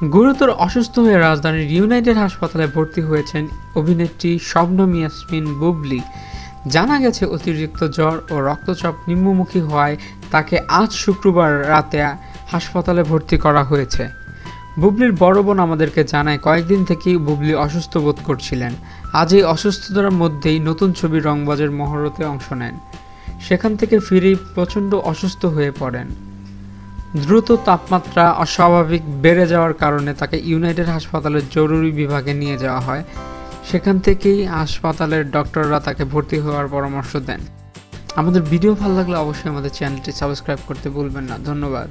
গুরুতর অসুস্থ হয়ে রাজধানীর ইউনাইটেড হাসপাতালে ভর্তি হয়েছেন অভিনেত্রী শবনম ইয়াসমিন বুবলি। জানা গেছে, অতিরিক্ত জ্বর ও রক্তচাপ নিম্নমুখী হওয়ায় তাকে আজ শুক্রবার রাতে হাসপাতালে ভর্তি করা হয়েছে। বুবলির বড় বোন আমাদেরকে জানায়, কয়েকদিন থেকেই বুবলি অসুস্থ বোধ করছিলেন। আজ এই অসুস্থতার মধ্যেই নতুন ছবি রংবাজের মহরতে অংশ নেন। সেখান থেকে ফিরেই প্রচণ্ড অসুস্থ হয়ে পড়েন। দ্রুত তাপমাত্রা অস্বাভাবিক বেড়ে যাওয়ার কারণে তাকে ইউনাইটেড হাসপাতালের জরুরি বিভাগে নিয়ে যাওয়া হয়। সেখান থেকেই হাসপাতালের ডক্টররা তাকে ভর্তি হওয়ার পরামর্শ দেন। আমাদের ভিডিও ভালো লাগলে অবশ্যই আমাদের চ্যানেলটি সাবস্ক্রাইব করতে ভুলবেন না। ধন্যবাদ।